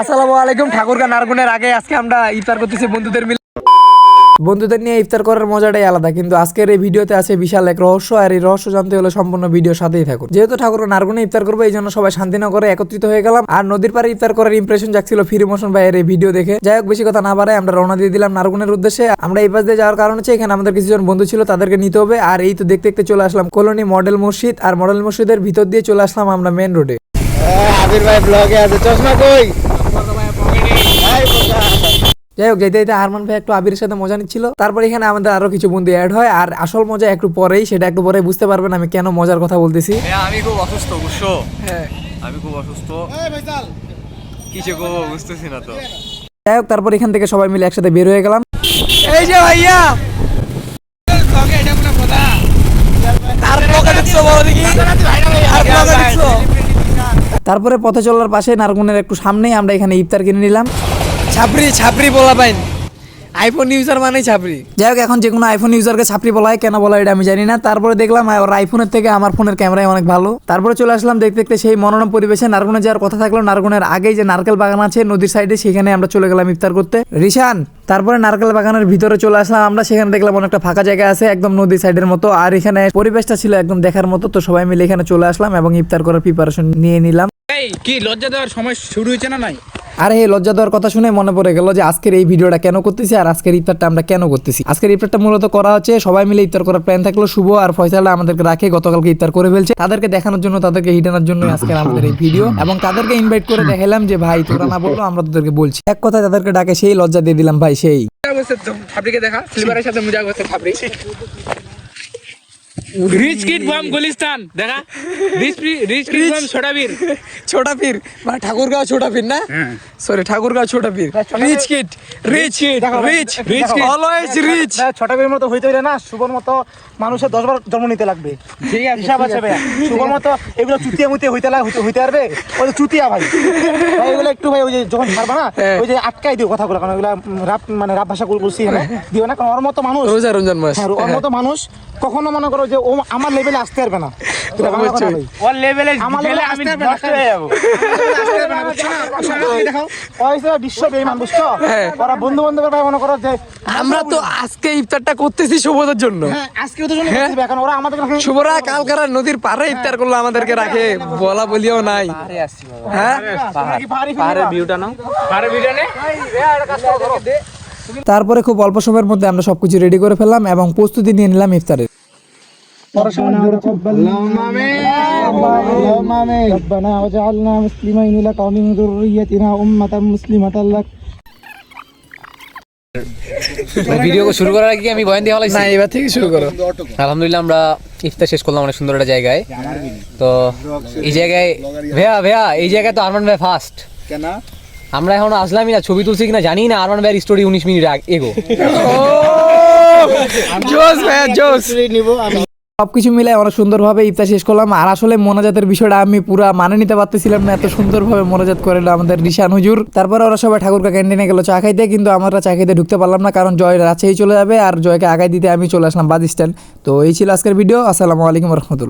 আসসালামু আলাইকুম, ঠাকুরগা নারগুনের আগে আজকে আমরা ইফতার করতেছি বন্ধুদের মিলে। বন্ধুদের নিয়ে ইফতার করার মজাটাই আলাদা, কিন্তু আজকের এই ভিডিওতে আছে বিশাল এক রহস্য, আর এই রহস্য জানতে হলে সম্পূর্ণ ভিডিওর সাথেই থাকুন। যেহেতু ঠাকুর নারগুনে ইফতার করব, এই জন্য সবাই শান্তিনগরে একত্রিত হয়ে গেলাম। আর নদীর পাড়ে ইফতার করার ইমপ্রেশন যাচ্ছিল ফির মোশন ভাইয়ের এই ভিডিও দেখে। যাই হোক, বেশি কথা না বাড়ায় আমরা রওনা দিয়ে দিলাম নারগুনের উদ্দেশ্যে। আমরা এই পাশ দিয়ে যাওয়ার কারণ হচ্ছে, এখানে আমাদের কিছুজন বন্ধু ছিল, তাদেরকে নিতে হবে। আর এই তো দেখতে দেখতে চলে আসলাম কলোনি মডেল মসজিদ, আর মডেল মসজিদের ভিতর দিয়ে চলে আসলাম আমরা মেন রোডে আবির ভাই ব্লগে আছে। চশমা কই? যাই হোক যেতে যেতে আরমান ভাই একটু আবিরের সাথে মজা নিচ্ছিল। তারপর এখানে আমাদের আরও কিছু বন্ধু অ্যাড হয় আর আসল মজা একটু পরেই সেটা একটু পরে বুঝতে পারবেন আমি কেন মজার কথা বলতেছি। আমি খুব অসুস্থ বুঝছ? হ্যাঁ। আমি খুব অসুস্থ। কিসে গো বুঝতেছি না তো। যাই হোক তারপর এখান থেকে সবাই মিলে একসাথে বের হয়ে গেলাম। এই যে ভাইয়া! তারপরে পথে চলার পাশে নারগুনের একটু সামনেই আমরা এখানে ইফতার কিনে নিলাম। ছাপরি ছাপরি বলা পাইন। আইফোন ইউজার মানেই ছাপরি যাই হোক এখন যে কোনো আইফোন ইউজারকে ছাপরি বলা হয় কেন বলা হয় এটা আমি জানি না। তারপরে দেখলাম আহ, ওর আইফোনের থেকে আমার ফোনের ক্যামেরাই অনেক ভালো। তারপরে চলে আসলাম দেখতে দেখতে সেই মনোরম পরিবেশে নারগুনে যাওয়ার কথা থাকল। নারগুনের আগেই যে নারকেল বাগান আছে নদীর সাইডে সেখানে আমরা চলে গেলাম ইফতার করতে। রিশান তারপরে নারকেল বাগানের ভিতরে চলে আসলাম আমরা। সেখানে দেখলাম অনেকটা ফাঁকা জায়গা আছে একদম নদী সাইডের মতো। আর এখানে পরিবেশটা ছিল একদম দেখার মতো। তো সবাই মিলে এখানে চলে আসলাম এবং ইফতার করার প্রিপারেশন নিয়ে নিলাম। এই কি লজ্জা দেওয়ার সময় শুরু হয়েছে না নাই? আর এই লজ্জা দেওয়ার কথা শুনে মনে পড়ে গেল যে আজকের এই ভিডিওটা কেন করতেছি আর আজকের ইফতারটা আমরা কেন করতেছি। আজকের ইফতারটা মূলত করা হচ্ছে সবাই মিলে ইফতার করার প্ল্যান থাকল। শুভ আর ফয়সালা আমাদেরকে রাখে গতকালকে ইফতার করে ফেলছে। তাদেরকে দেখানোর জন্য তাদেরকে হিটানোর জন্য আজকের আমাদের এই ভিডিও এবং তাদেরকে ইনভাইট করে দেখালাম যে ভাই তোরা না বলল আমরা তোদেরকে বলছি। এক কথায় তাদেরকে ডাকে সেই লজ্জা দিয়ে দিলাম ভাই সেই। দেখা সাথে মজা করছে রিচ কিড বম গুলিস্তান দেখা? রিচ রিচ কিড বম ছোটাবীর ছোটা পীর মানে ঠাকুরগাঁও ছোটা পীর না সরি ঠাকুরগাঁও ছোটা পীর rich kid rich kid rich rich always rich ছোট মতো হইতে হইলে না শুভর মতো মানুষের দশ বার জন্ম নিতে লাগবে। ঠিক আছে হিসাব আছে ভাই শুভর মতো এগুলো চুতিয়া মুতিয়া হইতে লাগে হইতে পারবে? ওই চুতিয়া ভাই। ভাই এগুলো একটু ভাই ওই যে যখন ছাড়বা না ওই যে আটকাই দিও কথাগুলো কারণ এগুলো রাপ মানে রাপ ভাষা বলছি হ্যাঁ? দিও না কারণ ওর মতো মানুষ রোজা রমজান মাস। হ্যাঁ ওর মতো মানুষ কখনো মনে করো যে ও আমার লেভেলে আসতে পারবে না। ওর লেভেলে গেলে আমি। নষ্ট হয়ে যাব। দেখাও ওই যে বিশ্ব বেইমান বুঝছ? ওরা বন্ধু বান্ধবের ভাই মনে করো যে আমরা তো আজকে ইফতারটা করতেছি শুভদের জন্য। হ্যাঁ আজকে ওদের জন্য এখন ওরা আমাদের কাছে শুভরা কালকারা নদীর পাড়ে ইফতার করল আমাদেরকে রাখে। বলা বলিও নাই। হ্যাঁ? নে। তারপরে খুব অল্প সময়ের মধ্যে আমরা সবকিছু রেডি করে ফেললাম এবং প্রস্তুতি নিয়ে নিলাম ইফতারের। اللهم آمين ربنا واجعلنا مسلمين لك ومن ذريتنا أمة مسلمة لك ভিডিও শুরু করার আগে কি আমি বয়ান দিয়ে হলাই না এবার থেকে শুরু করো আলহামদুলিল্লাহ আমরা ইফতার শেষ করলাম অনেক সুন্দর একটা জায়গায় তো এই জায়গায় ভাইয়া ভাইয়া এই জায়গায় তো আরমান ভাই ফার্স্ট কেন আমরা এখন আসলামই না ছবি তুলছি কিনা জানি না আরমান ভাইয়ের স্টোরি উনিশ মিনিট আগ- এগো জোস ভাইয়া জোস নিব আমি সবকিছু মিলে অনেক সুন্দরভাবে ইফতার শেষ করলাম। আর আসলে মোনাজাতের বিষয়টা আমি পুরা মানে নিতে পারতেছিলাম না, এত সুন্দরভাবে মোনাজাত করে আমাদের রিশান হুজুর। তারপরে ওরা সবাই ঠাকুরকে ক্যান্টিনে গেলো, চা খাইতে, কিন্তু আমরা চা খাইতে ঢুকতে পারলাম না, কারণ জয় রাজশাহী চলে যাবে আর জয়কে আগায় দিতে আমি চলে আসলাম বাদ তো এই ছিল আজকের ভিডিও আসসালামু আলাইকুম রহমতুল্লাহ।